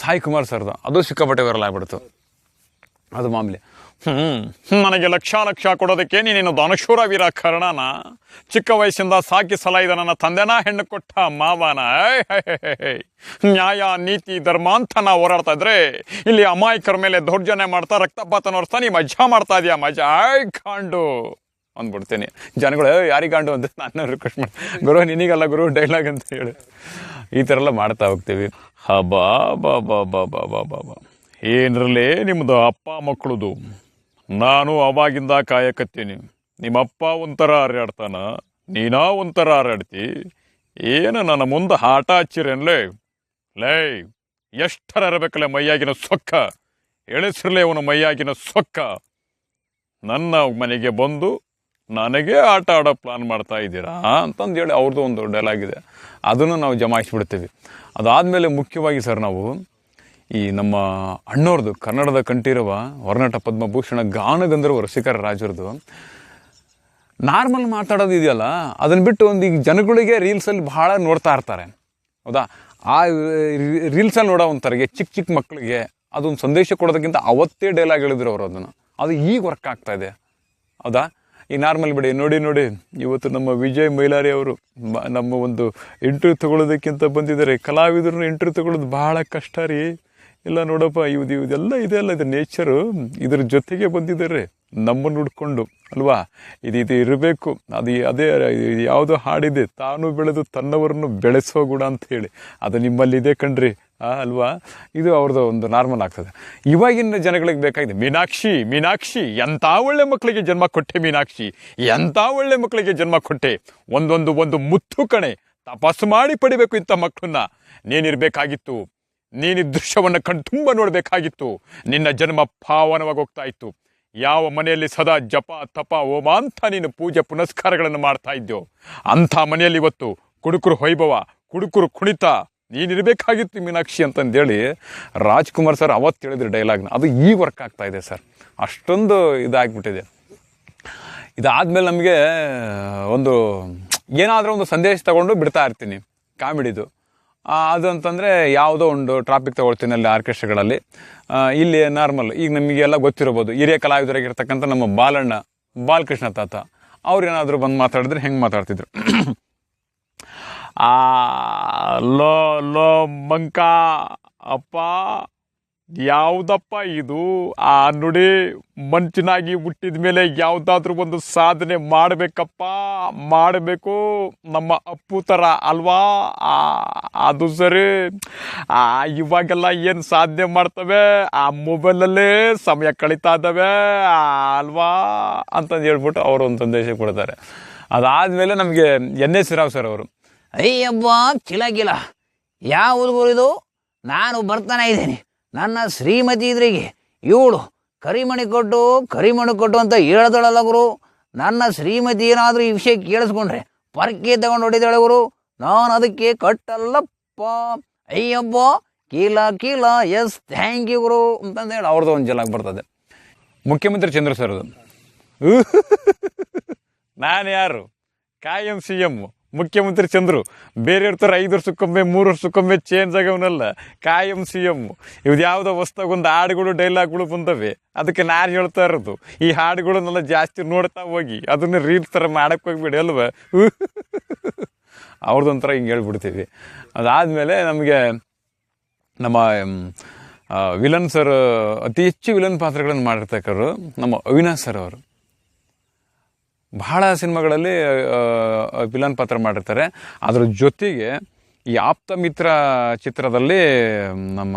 ಸಾಯಿ ಕುಮಾರ್ ಸರ್ದು. ಅದು ಸಿಕ್ಕಾಪಟ್ಟೆ ವೈರಲ್ ಆಗ್ಬಿಡ್ತು. ಅದು ಮಾಮೂಲಿ ಹ್ಞೂ ನನಗೆ ಲಕ್ಷ ಲಕ್ಷ ಕೊಡೋದಕ್ಕೆ ನೀನು ದಾನಶೂರ ವೀರ ಕರ್ಣನ ಚಿಕ್ಕ ವಯಸ್ಸಿಂದ ಸಾಕಿ ಸಲಹಿದ ನನ್ನ ತಂದೆನ ಹೆಣ್ಣು ಕೊಟ್ಟ ಮಾವನ. ನ್ಯಾಯ, ನೀತಿ ಧರ್ಮ ಅಂತ ನಾ ಹೋರಾಡ್ತಾ ಇದ್ರೆ ಇಲ್ಲಿ ಅಮಾಯಕರ ಮೇಲೆ ದೌರ್ಜನ್ಯ ಮಾಡ್ತಾ ರಕ್ತಪಾತ ನೋಡ್ತಾ ನೀ ಮಜಾ ಮಾಡ್ತಾ ಇದ್ಯಾ ಮಜಾ ಕಾಂಡು ಅಂದ್ಬಿಡ್ತೀನಿ. ಜನಗಳು ಯಾರಿಗಾಂಡು ಅಂತ ನಾನು ರಿಕ್ವೆಸ್ಟ್ ಮಾಡಿ ಗುರು, ನಿನಗಲ್ಲ ಗುರು ಡೈಲಾಗ್ ಅಂತ ಹೇಳಿ. ಈ ಥರ ಎಲ್ಲ ಮಾಡ್ತಾ ಹೋಗ್ತೀವಿ. ಹಬಾ, ಬಾ ಬಾ ಬಾ ಬಾ ಬಾ ಬಾ ಬಾ ಏನರಲ್ಲೇ ನಿಮ್ಮದು ಅಪ್ಪ ಮಕ್ಕಳದು ನಾನು ಅವಾಗಿಂದ ಕಾಯಕತ್ತೀನಿ. ನಿಮ್ಮಪ್ಪ ಒಂಥರ ಹಾರಾಡ್ತಾನ ನೀನಾ ಒಂಥರ ಹಾರಾಡ್ತಿ ಏನು ನನ್ನ ಮುಂದೆ ಆಟ ಹಚ್ಚಿರೇನ್ಲೇ? ಲೇ, ಎಷ್ಟರ ಇರಬೇಕಲ್ಲ ಮೈಯಾಗಿನ ಸೊಕ್ಕ? ಎಳೆಸಿರ್ಲೆ ಅವನ ಮೈಯಾಗಿನ ಸೊಕ್ಕ. ನನ್ನ ಮನೆಗೆ ಬಂದು ನನಗೆ ಆಟ ಆಡೋ ಪ್ಲಾನ್ ಮಾಡ್ತಾ ಇದ್ದೀರಾ ಅಂತಂದು ಹೇಳಿ ಅವ್ರದ್ದು ಒಂದು ಡೈಲಾಗ್ ಇದೆ. ಅದನ್ನು ನಾವು ಜಮಾಯಿಸಿಬಿಡ್ತೀವಿ. ಅದಾದಮೇಲೆ ಮುಖ್ಯವಾಗಿ ಸರ್ ನಾವು ಈ ನಮ್ಮ ಅಣ್ಣವ್ರದ್ದು ಕನ್ನಡದ ಕಂಠೀರವ ವರ್ಣಟ ಪದ್ಮಭೂಷಣ ಗಾನಗಂಧರ್ವ ರಸಿಕರ ರಾಜರದು. ನಾರ್ಮಲ್ ಮಾತಾಡೋದು ಇದೆಯಲ್ಲ ಅದನ್ನ ಬಿಟ್ಟು ಒಂದು ಈಗ ಜನಗಳಿಗೆ ರೀಲ್ಸಲ್ಲಿ ಭಾಳ ನೋಡ್ತಾ ಇರ್ತಾರೆ. ಹೌದಾ? ಆ ರೀಲ್ಸಲ್ಲಿ ನೋಡೋ ಒಂಥರಿಗೆ ಚಿಕ್ಕ ಚಿಕ್ಕ ಮಕ್ಕಳಿಗೆ ಅದೊಂದು ಸಂದೇಶ ಕೊಡೋದಕ್ಕಿಂತ ಅವತ್ತೇ ಡೈಲಾಗ್ ಹೇಳಿದ್ರು ಅವರು ಅದನ್ನು. ಅದು ಈಗ ವರ್ಕ್ ಆಗ್ತಾ ಇದೆ. ಹೌದಾ? ಈ ನಾರ್ಮಲ್ ಬಿಡಿ, ನೋಡಿ ನೋಡಿ. ಇವತ್ತು ನಮ್ಮ ವಿಜಯ್ ಮೈಲಾರಿ ಅವರು ನಮ್ಮ ಒಂದು ಇಂಟರ್ವ್ಯೂ ತಗೊಳ್ಳೋದಕ್ಕಿಂತ ಬಂದಿದ್ದಾರೆ. ಕಲಾವಿದರನ್ನ ಇಂಟರ್ವ್ಯೂ ತಗೊಳ್ಳೋದು ಭಾಳ ಕಷ್ಟ ರೀ. ಇಲ್ಲ ನೋಡಪ್ಪ, ಇವ್ದು, ಇವುದೆಲ್ಲ ಇದೆ ಅಲ್ಲ, ಇದು ನೇಚರು ಇದ್ರ ಜೊತೆಗೆ ಬಂದಿದ್ದಾರೆ. ನಮ್ಮನ್ನು ಹುಡ್ಕೊಂಡು ಅಲ್ವಾ? ಇದು ಇದು ಇರಬೇಕು. ಅದು ಅದೇ ಯಾವುದು ಹಾಡಿದೆ. ತಾನು ಬೆಳೆದು ತನ್ನವರನ್ನು ಬೆಳೆಸೋ ಗುಣ ಅಂತ ಹೇಳಿ. ಅದು ನಿಮ್ಮಲ್ಲಿ ಇದೆ ಕಣ್ರಿ. ಅಲ್ವಾ? ಇದು ಅವ್ರದ್ದು ಒಂದು ನಾರ್ಮಲ್ ಆಗ್ತದೆ. ಇವಾಗಿನ ಜನಗಳಿಗೆ ಬೇಕಾಗಿದೆ ಮೀನಾಕ್ಷಿ ಮೀನಾಕ್ಷಿ, ಎಂಥ ಒಳ್ಳೆ ಮಕ್ಕಳಿಗೆ ಜನ್ಮ ಕೊಟ್ಟೆ ಮೀನಾಕ್ಷಿ? ಎಂಥ ಒಳ್ಳೆ ಮಕ್ಕಳಿಗೆ ಜನ್ಮ ಕೊಟ್ಟೆ? ಒಂದೊಂದು, ಒಂದು ಮುತ್ತು ಕಣೆ. ತಪಾಸು ಮಾಡಿ ಪಡಿಬೇಕು ಇಂಥ ಮಕ್ಕಳನ್ನ. ನೀನಿರಬೇಕಾಗಿತ್ತು. ನೀನು ದೃಶ್ಯವನ್ನು ಕಣ್ತುಂಬ ನೋಡಬೇಕಾಗಿತ್ತು. ನಿನ್ನ ಜನ್ಮ ಪಾವನವಾಗಿ ಹೋಗ್ತಾ ಇತ್ತು. ಯಾವ ಮನೆಯಲ್ಲಿ ಸದಾ ಜಪ, ತಪ, ಹೋಮ ಅಂತ ನೀನು ಪೂಜೆ ಪುನಸ್ಕಾರಗಳನ್ನು ಮಾಡ್ತಾ ಇದ್ದೋ ಅಂಥ ಮನೆಯಲ್ಲಿ ಇವತ್ತು ಕುಡುಕರು ವೈಭವ, ಕುಡುಕರು ಕುಣಿತ, ನೀನಿರಬೇಕಾಗಿತ್ತು ಮೀನಾಕ್ಷಿ ಅಂತಂದೇಳಿ ರಾಜ್ಕುಮಾರ್ ಸರ್ ಅವತ್ತು ಹೇಳಿದ್ರು ಡೈಲಾಗ್ನ. ಅದು ಈ ವರ್ಕ್ ಆಗ್ತಾ ಇದೆ ಸರ್. ಅಷ್ಟೊಂದು ಇದಾಗ್ಬಿಟ್ಟಿದೆ. ಇದಾದಮೇಲೆ ನಮಗೆ ಒಂದು ಏನಾದರೂ ಒಂದು ಸಂದೇಶ ತಗೊಂಡು ಬಿಡ್ತಾ ಇರ್ತೀನಿ. ಕಾಮಿಡಿದು. ಅದು ಅಂತಂದರೆ ಯಾವುದೋ ಒಂದು ಟ್ರಾಪಿಕ್ ತಗೊಳ್ತೀನಿ ಅಲ್ಲಿ ಆರ್ಕೆಸ್ಟ್ರಾಗಳಲ್ಲಿ ಇಲ್ಲಿ ನಾರ್ಮಲ್ ಈಗ ನಮಗೆಲ್ಲ ಗೊತ್ತಿರ್ಬೋದು ಹಿರಿಯ ಕಲಾವಿದರಾಗಿರ್ತಕ್ಕಂಥ ನಮ್ಮ ಬಾಲಣ್ಣ, ಬಾಲಕೃಷ್ಣ ತಾತ ಅವ್ರೇನಾದರೂ ಬಂದು ಮಾತಾಡಿದ್ರೆ ಹೆಂಗೆ ಮಾತಾಡ್ತಿದ್ರು? ಆ, ಲೋ ಲೋ, ಮಂಕ, ಅಪ್ಪ ಯಾವುದಪ್ಪ ಇದು? ಆ ನುಡಿ ಮಂಚಿನಾಗಿ ಹುಟ್ಟಿದ ಮೇಲೆ ಯಾವುದಾದ್ರೂ ಒಂದು ಸಾಧನೆ ಮಾಡಬೇಕಪ್ಪ, ಮಾಡಬೇಕು ನಮ್ಮ ಅಪ್ಪು ಥರ ಅಲ್ವಾ? ಅದು ಸರಿ. ಇವಾಗೆಲ್ಲ ಏನು ಸಾಧನೆ ಮಾಡ್ತವೆ? ಆ ಮೊಬೈಲಲ್ಲೇ ಸಮಯ ಕಳೀತಾ ಇದ್ದಾವೆ ಅಲ್ವಾ? ಅಂತಂದು ಹೇಳ್ಬಿಟ್ಟು ಅವರು ಒಂದು ಸಂದೇಶ ಕೊಡ್ತಾರೆ. ಅದಾದಮೇಲೆ ನಮಗೆ ಎನ್ ಎಸ್ ರಾವ್ ಸರ್ ಅವರು
ಅಯ್ಯಬ್ಬ ಚಿಲಾಗಿಲ್ಲ ಯಾವ ಹುಡುಗರು ಇದು ನಾನು ಬರ್ತಾನೆ ಇದ್ದೀನಿ. ನನ್ನ ಶ್ರೀಮತಿ ಇದ್ರಿಗೆ, ಇವಳು ಕರಿಮಣಿ ಕೊಟ್ಟು ಕರಿಮಣಿ ಕೊಟ್ಟು ಅಂತ ಹೇಳ್ದಳಲ್ಲ ಗುರು. ನನ್ನ ಶ್ರೀಮತಿ ಏನಾದರೂ ಈ ವಿಷಯ ಕೇಳಿಸ್ಕೊಂಡ್ರೆ ಪರ್ಕೆ ತಗೊಂಡು ಹೊಡಿದಾಳೆ ಗುರು. ನಾನು ಅದಕ್ಕೆ ಕಟ್ಟಲ್ಲಪ್ಪ. ಅಯ್ಯಪ್ಪ ಕೀಲ ಕೀಲ, ಎಸ್, ಥ್ಯಾಂಕ್ ಯು ಗುರು ಅಂತಂದೇಳಿ
ಅವ್ರದ್ದು ಒಂದು ಜಲಾಗ್ ಬರ್ತದೆ ಮುಖ್ಯಮಂತ್ರಿ ಚಂದ್ರ ನಾನು ಯಾರು? ಕಾಯಂ ಸಿ ಎಂ ಮುಖ್ಯಮಂತ್ರಿ ಚಂದ್ರು. ಬೇರೆ ಇರ್ತಾರೆ ಐದು ವರ್ಷಕ್ಕೊಮ್ಮೆ, ಮೂರು ವರ್ಷಕ್ಕೊಮ್ಮೆ ಚೇಂಜ್ ಆಗವನಲ್ಲ ಕಾಯಂ ಸಿ ಎಂ ಇವ್ದು ಯಾವುದೋ ಹೊಸ್ದಾಗ ಒಂದು ಹಾಡುಗಳು ಡೈಲಾಗ್ಗಳು ಬಂದವೆ. ಅದಕ್ಕೆ ನಾನು ಹೇಳ್ತಾ ಇರೋದು, ಈ ಹಾಡುಗಳನ್ನೆಲ್ಲ ಜಾಸ್ತಿ ನೋಡ್ತಾ ಹೋಗಿ, ಅದನ್ನ ರೀಲ್ ಥರ ಮಾಡಕ್ಕೆ ಹೋಗ್ಬೇಡಿ ಅಲ್ವಾ? ಅವ್ರದ್ದೊಂಥರ ಹಿಂಗೆ ಹೇಳ್ಬಿಡ್ತೀವಿ. ಅದಾದಮೇಲೆ ನಮಗೆ ನಮ್ಮ ವಿಲನ್ ಸರ್ ಅತಿ ಹೆಚ್ಚು ವಿಲನ್ ಪಾತ್ರಗಳನ್ನು ಮಾಡಿರ್ತಕ್ಕರು ನಮ್ಮ ಅವಿನಾಶ್ ಸರ್ ಅವರು. ಬಹಳ ಸಿನಿಮಾಗಳಲ್ಲಿ ವಿಲನ್ ಪಾತ್ರ ಮಾಡಿರ್ತಾರೆ. ಅದ್ರ ಜೊತೆಗೆ ಈ ಆಪ್ತ ಮಿತ್ರ ಚಿತ್ರದಲ್ಲಿ ನಮ್ಮ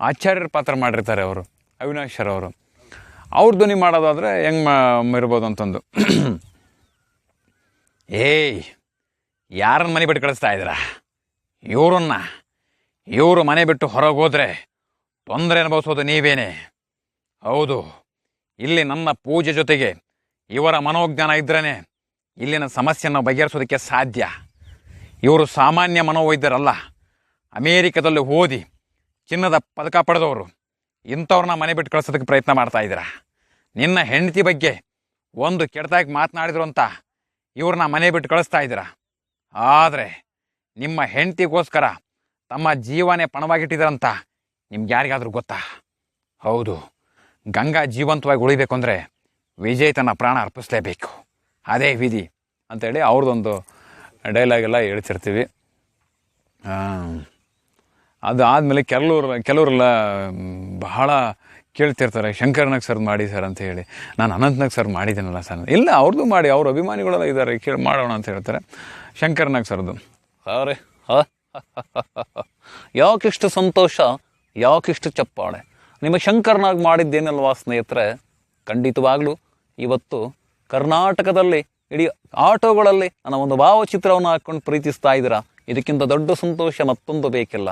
ಆಚಾರ್ಯರ ಪಾತ್ರ ಮಾಡಿರ್ತಾರೆ ಅವರು, ಅವಿನಾಶ್ ಅವರು. ಅವ್ರ ಧ್ವನಿ ಮಾಡೋದಾದರೆ ಹೆಂಗೆ ಮಾ, ಇರ್ಬೋದು ಅಂತಂದು. ಏಯ್, ಯಾರನ್ನ ಮನೆ ಬಿಟ್ಟು ಕಳಿಸ್ತಾ ಇದ್ದೀರಾ? ಇವರನ್ನ, ಇವರು ಮನೆ ಬಿಟ್ಟು ಹೊರಗೆ ಹೋದರೆ ತೊಂದರೆ ಅನುಭವಿಸೋದು ನೀವೇನೆ? ಹೌದು, ಇಲ್ಲಿ ನನ್ನ ಪೂಜೆ ಜೊತೆಗೆ ಇವರ ಮನೋಜ್ಞಾನ ಇದ್ರೇ ಇಲ್ಲಿನ ಸಮಸ್ಯೆಯನ್ನು ಬಗೆಹರಿಸೋದಕ್ಕೆ ಸಾಧ್ಯ. ಇವರು ಸಾಮಾನ್ಯ ಮನೋವೈದ್ಯರಲ್ಲ. ಅಮೇರಿಕದಲ್ಲಿ ಓದಿ ಚಿನ್ನದ ಪದಕ ಪಡೆದವರು. ಇಂಥವ್ರನ್ನ ಮನೆ ಬಿಟ್ಟು ಕಳಿಸೋದಕ್ಕೆ ಪ್ರಯತ್ನ ಮಾಡ್ತಾ ಇದ್ದೀರಾ? ನಿನ್ನ ಹೆಂಡತಿ ಬಗ್ಗೆ ಒಂದು ಕೆಟ್ಟದಾಗಿ ಮಾತನಾಡಿದ್ರು ಅಂತ ಇವ್ರನ್ನ ಮನೆ ಬಿಟ್ಟು ಕಳಿಸ್ತಾ ಇದ್ದೀರಾ? ಆದರೆ ನಿಮ್ಮ ಹೆಂಡತಿಗೋಸ್ಕರ ತಮ್ಮ ಜೀವನೇ ಪಣವಾಗಿಟ್ಟಿದ್ರಂತ ನಿಮ್ಗೆ ಯಾರಿಗಾದರೂ ಗೊತ್ತಾ? ಹೌದು, ಗಂಗಾ ಜೀವಂತವಾಗಿ ಉಳಿಬೇಕು ಅಂದರೆ ವಿಜಯ್ ತನ್ನ ಪ್ರಾಣ ಅರ್ಪಿಸಲೇಬೇಕು. ಅದೇ ವಿಧಿ ಅಂತೇಳಿ ಅವ್ರದ್ದೊಂದು ಡೈಲಾಗ್ ಎಲ್ಲ ಹೇಳ್ತಿರ್ತೀವಿ. ಅದು ಆದಮೇಲೆ ಕೆಲವರು, ಕೆಲವರೆಲ್ಲ ಬಹಳ ಕೇಳ್ತಿರ್ತಾರೆ, ಶಂಕರ್ನಾಗ್ ಸರ್ ಮಾಡಿ ಸರ್ ಅಂತ ಹೇಳಿ. ನಾನು ಅನಂತ್ನಾಗ್ ಸರ್ ಮಾಡಿದ್ದೀನಲ್ಲ ಸರ್ ಇಲ್ಲ ಅವ್ರದ್ದು ಮಾಡಿ, ಅವ್ರ ಅಭಿಮಾನಿಗಳೆಲ್ಲ ಇದ್ದಾರೆ ಕೇಳಿ ಮಾಡೋಣ ಅಂತ ಹೇಳ್ತಾರೆ. ಶಂಕರ್ನಾಗ್ ಸರ್ದು
ಅರೆ ಯಾಕಿಷ್ಟು ಸಂತೋಷ, ಯಾಕಿಷ್ಟು ಚಪ್ಪಾಳೆ. ನಿಮ್ಮ ಶಂಕರ್ನಾಗ್ ಮಾಡಿದ್ದೇನಲ್ವಾ ಸ್ನೇಹಿತರೆ? ಖಂಡಿತವಾಗ್ಲೂ. ಇವತ್ತು ಕರ್ನಾಟಕದಲ್ಲಿ, ಇಡೀ ಆಟೋಗಳಲ್ಲಿ ನನ್ನ ಒಂದು ಭಾವಚಿತ್ರವನ್ನು ಹಾಕ್ಕೊಂಡು ಪ್ರೀತಿಸ್ತಾ ಇದ್ದೀರಾ? ಇದಕ್ಕಿಂತ ದೊಡ್ಡ ಸಂತೋಷ ಮತ್ತೊಂದು ಬೇಕಿಲ್ಲ?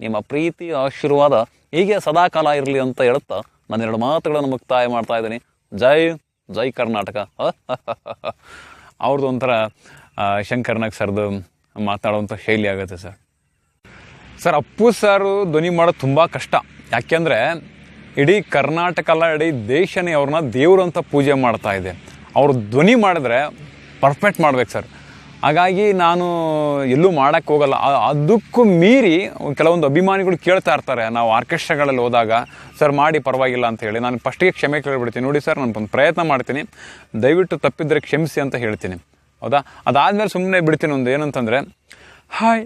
ನಿಮ್ಮ ಪ್ರೀತಿ ಆಶೀರ್ವಾದ ಹೀಗೆ ಸದಾಕಾಲ ಇರಲಿ ಅಂತ ಹೇಳುತ್ತಾ ನಾನು ಎರಡು ಮಾತುಗಳನ್ನು ಮುಕ್ತಾಯ ಮಾಡ್ತಾ ಇದ್ದೀನಿ. ಜೈ ಜೈ ಕರ್ನಾಟಕ? ಅವ್ರದ್ದು ಒಂಥರ ಶಂಕರ್ನಾಗ್ ಸರ್ದು ಮಾತಾಡುವಂಥ ಶೈಲಿ ಆಗುತ್ತೆ ಸರ್.
ಸರ್, ಅಪ್ಪು ಸಾರು ಧ್ವನಿ ಮಾಡೋದು ತುಂಬ ಕಷ್ಟ. ಯಾಕೆಂದರೆ ಇಡೀ ಕರ್ನಾಟಕ ಅಲ್ಲ, ಇಡೀ ದೇಶನೇ ಅವ್ರನ್ನ ದೇವರು ಅಂತ ಪೂಜೆ ಮಾಡ್ತಾ ಇದೆ. ಅವ್ರ ಧ್ವನಿ ಮಾಡಿದ್ರೆ ಪರ್ಫೆಕ್ಟ್ ಮಾಡ್ಬೇಕು ಸರ್. ಹಾಗಾಗಿ ನಾನು ಎಲ್ಲೂ ಮಾಡೋಕ್ಕೆ ಹೋಗಲ್ಲ. ಅದಕ್ಕೂ ಮೀರಿ ಕೆಲವೊಂದು ಅಭಿಮಾನಿಗಳು ಕೇಳ್ತಾ ಇರ್ತಾರೆ, ನಾವು ಆರ್ಕೆಸ್ಟ್ರಾಗಳಲ್ಲಿ ಹೋದಾಗ, ಸರ್, ಮಾಡಿ, ಪರವಾಗಿಲ್ಲ ಅಂತ ಹೇಳಿ. ನಾನು ಫಸ್ಟಿಗೆ ಕ್ಷಮೆ ಕೇಳಿಬಿಡ್ತೀನಿ. ನೋಡಿ ಸರ್, ನಾನು ಒಂದು ಪ್ರಯತ್ನ ಮಾಡ್ತೀನಿ. ದಯವಿಟ್ಟು ತಪ್ಪಿದ್ರೆ ಕ್ಷಮಿಸಿ ಅಂತ ಹೇಳ್ತೀನಿ. ಹೌದಾ? ಅದಾದಮೇಲೆ ಸುಮ್ಮನೆ ಬಿಡ್ತೀನಿ ಒಂದು ಏನಂತಂದರೆ, ಹಾಯ್,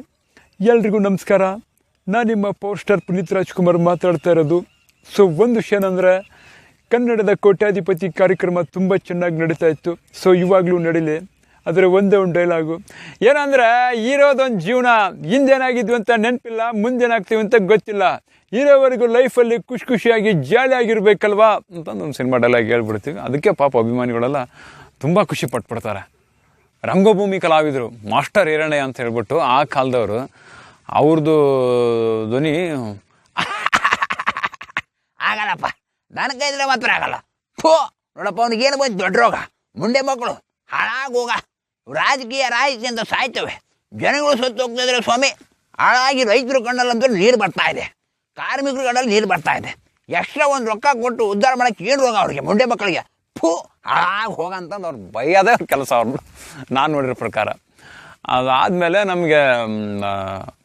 ಎಲ್ರಿಗೂ ನಮಸ್ಕಾರ. ನಾನು ನಿಮ್ಮ ಪೋಸ್ಟರ್ ಪುನೀತ್ ರಾಜ್ಕುಮಾರ್ ಮಾತಾಡ್ತಾ ಇರೋದು. ಸೊ ಒಂದು ವಿಷಯ ಏನಂದರೆ ಕನ್ನಡದ ಕೋಟ್ಯಾಧಿಪತಿ ಕಾರ್ಯಕ್ರಮ ತುಂಬ ಚೆನ್ನಾಗಿ ನಡೀತಾ ಇತ್ತು. ಸೊ ಇವಾಗಲೂ ನಡೀಲಿ. ಅದರ ಒಂದೇ ಒಂದು ಡೈಲಾಗು ಏನಂದರೆ, ಇರೋದೊಂದು ಜೀವನ, ಹಿಂದೇನಾಗಿದ್ವಿ ಅಂತ ನೆನಪಿಲ್ಲ, ಮುಂದೇನಾಗ್ತೀವಿ ಅಂತ ಗೊತ್ತಿಲ್ಲ. ಇರೋವರೆಗೂ ಲೈಫಲ್ಲಿ ಖುಷಿ ಖುಷಿಯಾಗಿ ಜಾಲಿಯಾಗಿರ್ಬೇಕಲ್ವಾ ಅಂತಂದು ಒಂದು ಸಿನಿಮಾ ಡೈಲಾಗ್ ಹೇಳ್ಬಿಡ್ತೀವಿ. ಅದಕ್ಕೆ ಪಾಪ ಅಭಿಮಾನಿಗಳೆಲ್ಲ ತುಂಬ ಖುಷಿ ಪಟ್ಬಿಡ್ತಾರೆ. ರಂಗಭೂಮಿ ಕಲಾವಿದರು, ಮಾಸ್ಟರ್ ಹಿರಣ್ಯ ಅಂತ ಹೇಳ್ಬಿಟ್ಟು ಆ ಕಾಲದವರು ಅವ್ರದ್ದು ಧ್ವನಿ
ಆಗಲ್ಲಪ್ಪ. ನನ್ನ ಕೈದ್ರೆ ಮಾತ್ರ ಆಗಲ್ಲ. ಫೋ ನೋಡಪ್ಪ ಅವ್ನಿಗೇನು ಬಂದು ದೊಡ್ಡ ರೋಗ. ಮುಂಡೆ ಮಕ್ಕಳು ಹಾಳಾಗೋಗ ರಾಜಕೀಯ ರಾಜಕೀಯ ಅಂತ ಸಾಯ್ತವೆ. ಜನಗಳು ಸತ್ತು ಹೋಗ್ತಿದ್ರೆ ಸ್ವಾಮಿ, ಹಾಳಾಗಿ ರೈತರು ಕಣ್ಣಲ್ಲಂತೂ ನೀರು ಬರ್ತಾ ಇದೆ. ಕಾರ್ಮಿಕರ ಕಣ್ಣಲ್ಲಿ ನೀರು ಬರ್ತಾ ಇದೆ. ಎಕ್ಸ್ಟ್ರಾ ಒಂದು ರೊಕ್ಕ ಕೊಟ್ಟು ಉದ್ಧಾರ ಮಾಡಕ್ಕೆ ಏನು ರೋಗ ಅವ್ರಿಗೆ? ಮುಂಡೆ ಮಕ್ಕಳಿಗೆ. ಫೂ ಹಾಳಾಗಿ ಹೋಗಂತಂದು ಅವ್ರು
ಬೈಯೋದೇ ಅವ್ರ ಕೆಲಸ ಅವ್ರನ್ನ ನಾನು ನೋಡಿರೋ ಪ್ರಕಾರ. ಅದಾದಮೇಲೆ ನಮಗೆ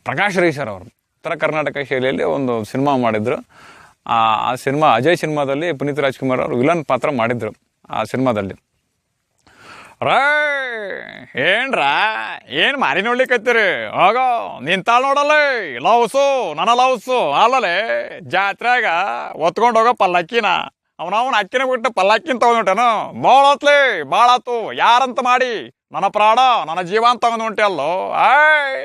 ಪ್ರಕಾಶ್ ರೈ ಸರ್ ಅವರು. ಉತ್ತರ ಕರ್ನಾಟಕ ಶೈಲಿಯಲ್ಲಿ ಒಂದು ಸಿನಿಮಾ ಮಾಡಿದ್ರು. ಆ ಸಿನಿಮಾ, ಅಜಯ್ ಸಿನಿಮಾದಲ್ಲಿ ಪುನೀತ್ ರಾಜ್ಕುಮಾರ್ ಅವರು ವಿಲನ್ ಪಾತ್ರ ಮಾಡಿದ್ರು ಆ ಸಿನಿಮಾದಲ್ಲಿ. ರೇ ಏನ್ರ? ಏನು ಮಾರಿ ನೋಡ್ಲಿಕ್ಕೈತಿರಿ ಹೋಗೋ ನಿಂತಾಳ ನೋಡಲ್ಲ? ಲವ್ಸು, ನನ್ನ ಲವ್ಸು ಅಲ್ಲಲೇ ಜಾತ್ರೆಗ ಒತ್ಕೊಂಡು ಹೋಗೋ ಪಲ್ಲಕ್ಕಿನ. ಅವನ ಅಕ್ಕಿನ ಬಿಟ್ಟು ಪಲ್ಲಕ್ಕಿನ ತಗೊಂಡ್ಬಿಟ್ಟೇನು? ಭಾಳ ಹೊತ್ಲಿ ಭಾಳ ಆತು. ಯಾರಂತ ಮಾಡಿ? ನನ್ನ ಪ್ರಾಣ, ನನ್ನ ಜೀವ ಅಂತ ತಗೊಂಡು ಹೊಂಟೆ ಅಲ್ಲೋ? ಆಯ್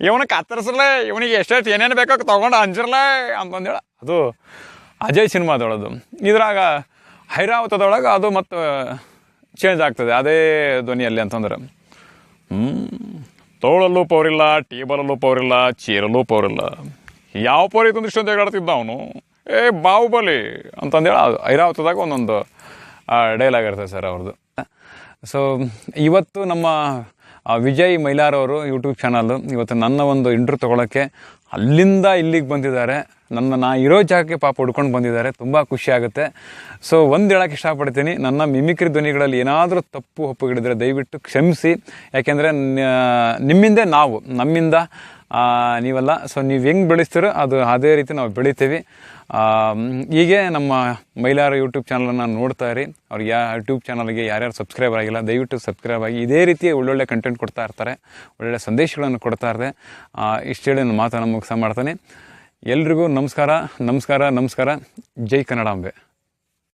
ಇವನು ಕತ್ತರಿಸ್ಲೇ ಇವನಿಗೆ ಎಷ್ಟೆಷ್ಟು ಏನೇನು ಬೇಕೋ ತಗೊಂಡು ಅಂಜಿರ್ಲೇ ಅಂತಂದೇಳ ಅದು ಅಜಯ್ ಸಿನಿಮಾದೊಳದು. ಇದ್ರಾಗ ಹೈರಾವತದೊಳಗೆ ಅದು ಮತ್ತು ಚೇಂಜ್ ಆಗ್ತದೆ. ಅದೇ ಧ್ವನಿಯಲ್ಲಿ ಅಂತಂದ್ರೆ ತೋಳಲ್ಲೂ ಪೌರಿಲ್ಲ ಟೇಬಲಲ್ಲೂ ಪೌರಿಲ್ಲ ಚೇರಲ್ಲೂ ಪೌರಿಲ್ಲ ಯಾವ ಪೌರಿ ಇಷ್ಟೊಂದು ಹೇಳ್ತಿದ್ದ ಅವನು. ಏ, ಬಾಹುಬಲಿ ಅಂತಂದೇಳಿ ಅದು ಐರಾವತದಾಗ ಒಂದೊಂದು ಡೈಲಾಗ್ ಇರ್ತದೆ ಸರ್ ಅವ್ರದ್ದು ಸೊ ಇವತ್ತು ನಮ್ಮ ವಿಜಯ್ ಮೈಲಾರ್ ಅವರು ಯೂಟ್ಯೂಬ್ ಚಾನಲ್ ಇವತ್ತು ನನ್ನ ಒಂದು ಇಂಟ್ರ್ಯೂ ತೊಗೊಳಕ್ಕೆ ಅಲ್ಲಿಂದ ಇಲ್ಲಿಗೆ ಬಂದಿದ್ದಾರೆ. ನನ್ನ ನಾ ಇರೋ ಜಾಗಕ್ಕೆ ಪಾಪ ಹುಡ್ಕೊಂಡು ಬಂದಿದ್ದಾರೆ. ತುಂಬ ಖುಷಿ ಆಗುತ್ತೆ. ಸೊ ಒಂದು ಹೇಳೋಕ್ಕೆ ಇಷ್ಟಪಡ್ತೀನಿ. ನನ್ನ ಮಿಮಿಕ್ರಿ ಧ್ವನಿಗಳಲ್ಲಿ ಏನಾದರೂ ತಪ್ಪು ಒಪ್ಪುಗಳಿದ್ರೆ ದಯವಿಟ್ಟು ಕ್ಷಮಿಸಿ. ಯಾಕೆಂದರೆ ನಿಮ್ಮಿಂದೇ ನಾವು ನಮ್ಮಿಂದ ಆ, ನೀವಲ್ಲ. ಸೊ ನೀವು ಹೆಂಗೆ ಬೆಳೆಸ್ತೀರೋ ಅದು ಅದೇ ರೀತಿ ನಾವು ಬೆಳಿತೀವಿ. ಆ, ಹೀಗೆ ನಮ್ಮ ಮೈಲಾರ ಯೂಟ್ಯೂಬ್ ಚಾನಲನ್ನು ನೋಡ್ತಾ ಇರಿ. ಅವ್ರಿಗೆ ಯಾ ಯೂಟ್ಯೂಬ್ ಚಾನಲ್ಗೆ ಯಾರ್ಯಾರು ಸಬ್ಸ್ಕ್ರೈಬ್ ಆಗಿಲ್ಲ, ದಯವಿಟ್ಟು ಸಬ್ಸ್ಕ್ರೈಬ್ ಆಗಿ. ಇದೇ ರೀತಿ ಒಳ್ಳೊಳ್ಳೆ ಕಂಟೆಂಟ್ ಕೊಡ್ತಾ ಇರ್ತಾರೆ. ಒಳ್ಳೊಳ್ಳೆ ಸಂದೇಶಗಳನ್ನು ಕೊಡ್ತಾ ಇರ್ತಾರೆ ಇಷ್ಟು ಹೇಳಿ ನಾನು ಮಾತನ್ನು ಮುಗಿಸ ಮಾಡ್ತಾನೆ. ಎಲ್ರಿಗೂ ನಮಸ್ಕಾರ ನಮಸ್ಕಾರ ನಮಸ್ಕಾರ. ಜೈ ಕನ್ನಡಾಂಬೆ